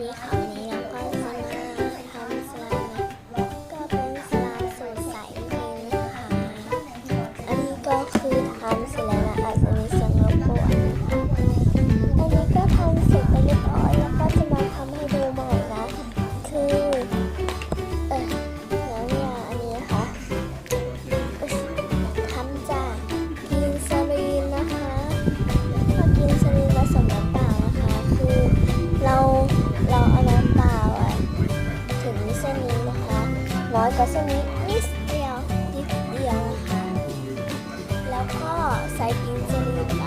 ดีค่ะวันนี้เราก็จะมาทำสไลด์นะก็เป็นสไลด์สูตรใสเองนะคะอันนี้ก็คือทำเสร็จแล้ว กว่าเส้นนี้นิดเดียวนิดเดียวนะคะแล้วก็ใส่กินจะลีนไป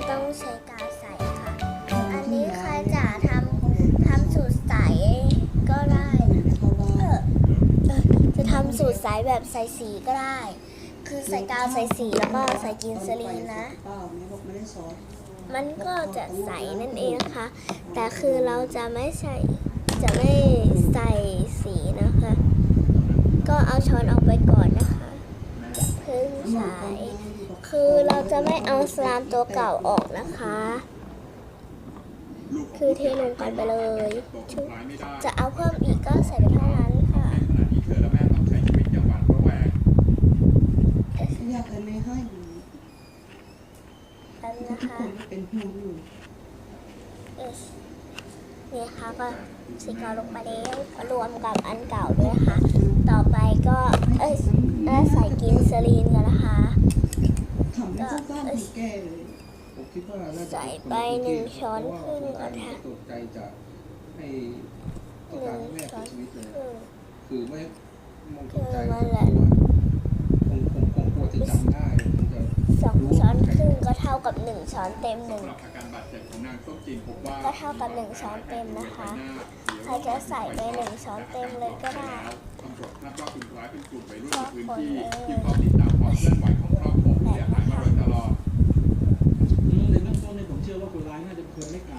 ก็ต้องใช้กาวใสค่ะ อันนี้ใครจะทำทำสูตรใสก็ได้นะเออจะทำสูตรใสแบบใส่สีก็ได้ คือใส่กาวใส่สีแล้วก็ใส่กินซาลีนนะ มันก็จะใสนั่นเองนะคะ แต่คือเราจะไม่ใส่จะไม่ใส่สีนะคะ ก็เอาช้อนออกไปก่อนนะคะ จะเพิ่งใส่คือเราจะไม่เอาสลามตัวเก่าออกนะคะ คือเทลงไปไปเลยชุบจะเอาเพิ่มอีกก็ใส่ไปเท่านั้นค่ะขณะที่เธอและแม่ต้องใช้ชีวิตอย่างหวาดระแวงอยากให้แม่ให้อยู่อันทุนะกคะคนเป็นห่วงอยู่เอสนี่ค่ะก็สีเกาลงไปแล้วรวมกับอันเก่าด้วยนะคะต่อไปก็เอ้ยน่าใส่กิน ซาลีนกันนะคะทำให้เจ้าบ้านถึงแก่เลยผมคิดว่าน่าจะใส่ไปหนึ่งช้อนครึ่งเพราะว่านะคะ ตกใจจะให้ต้องการให้แม่เสียชีวิตเลยอืมคือไม่มองตกใจเออนั่นแหละคงคงคงกลัวจะจำได้คงจะ สองช้อนครึ่ง ก็เท่ากับหนึ่งช้อนเต็มหนึ่งสำหรับอาการบาดเจ็บของนางส้มจีนพบว่าก็เท่ากับหนึ่งช้อนเต็มนะคะ ใครจะใส่ไปหนึ่งช้อนเต็มเลยก็ได้ตำรวจคาดว่าคนร้ายเป็นกลุ่มวัยรุ่นในพื้นที่ที่เฝ้าติดตามความเคลื่อนไหวของครอบครัวผู้เสียหายมาโดยตลอดอืมในเบื้องต้นเนี่ยผมเชื่อว่าคนร้ายน่าจะเป็นคนไม่ไกล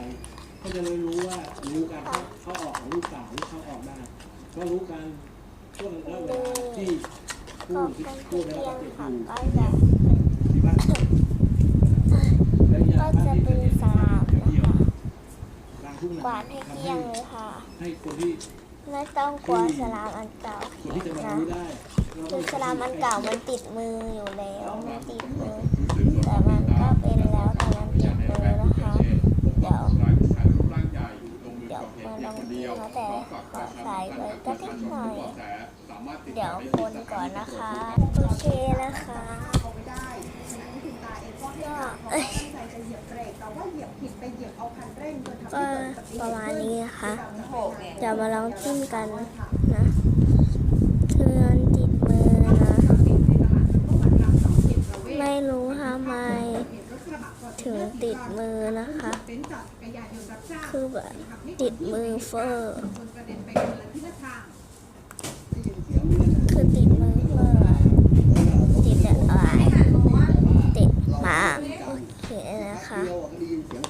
เขาจะเลยรู้ว่ารู้การเข้าเข้าออกของลูกสาวหรือเข้าออกได้ก็รู้การช่วงระเวลาที่ผู้ก็ที่เป็นผู้ที่ได้เที่รัยบงบาดเจ็บค่ะอยู่ ก็จะ ที่บ้านและอีกอ ก็ ย่างบ้าน จะ ที่ เป็น เกิดเหตุ สลามนะคะ กลางทุ่งกวานาดให้ทำเกลี้ให้ยงเลยค่ะ ให้คนที่ไม่ต้องกลัวสลามอันเก่าคนที่จะมานะรู้ได้เราคือสลามอันเก่ามันติดมืออยู่แล้วมันติดมือแต่แต่มันก็เป็นแล้วแต่มันติดมือนะคะ เดี๋ยวเดี๋ยวมันลองกินนะแต่ขอใส่ไว้ก็นิดหน่อย เดี๋ยวคนก่อนนะคะ โอเคนะคะก็เอ้ยก็ ประมาณนี้นะคะเดี๋ยวมาลองจิ้มกันนะเคือนติดมือนะ ไม่รู้ทำไมถึงติดมือนะคะ คือแบบติดมือเฟอร์คือติดมือเฟอร์อะติดอะไรติดหมาโอเคนะคะ เดียวก็ได้ยินเสียง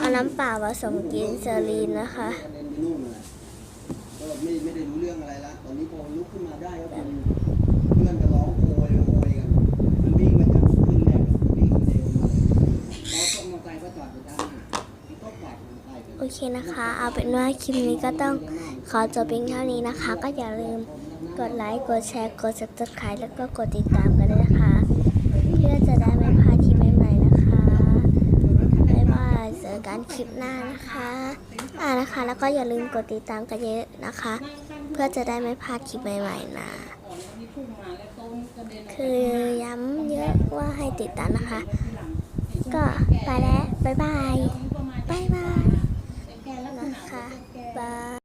เอาน้ำเปล่าผสมกินเซอรีนนะคะกระเด็นไปนู่นเลยก็ไม่ไม่ได้รู้เรื่องอะไรละตอนนี้พอลุกขึ้นมาได้ก็เป็นเพื่อนก็ร้องโอยโอยกันมันวิ่งมาจากขึ้นแรกวิ่งเร็วมาเราต้องมาใจก็จอดอยู่ด้านหน้ามันก็ปล่อยมันไปกันโอเคนะคะ เอาเป็นว่าคลิปนี้ก็ต้องขอจบเพียงเท่านี้นะคะ ก็อย่าลืมกดไลค์ กดแชร์ กด subscribe แล้วก็กดติดตามกันด้วยนะคะ เพื่อจะ คลิปหน้านะคะอ่านะคะ แล้วก็อย่าลืมกดติดตามกันเยอะนะคะ เพื่อจะได้ไม่พลาดคลิปใหม่ๆนะ คือย้ำเยอะว่าให้ติดตามนะคะ ก็ไปแล้ว บ๊ายบาย บ๊ายบายนะนะคะ บาย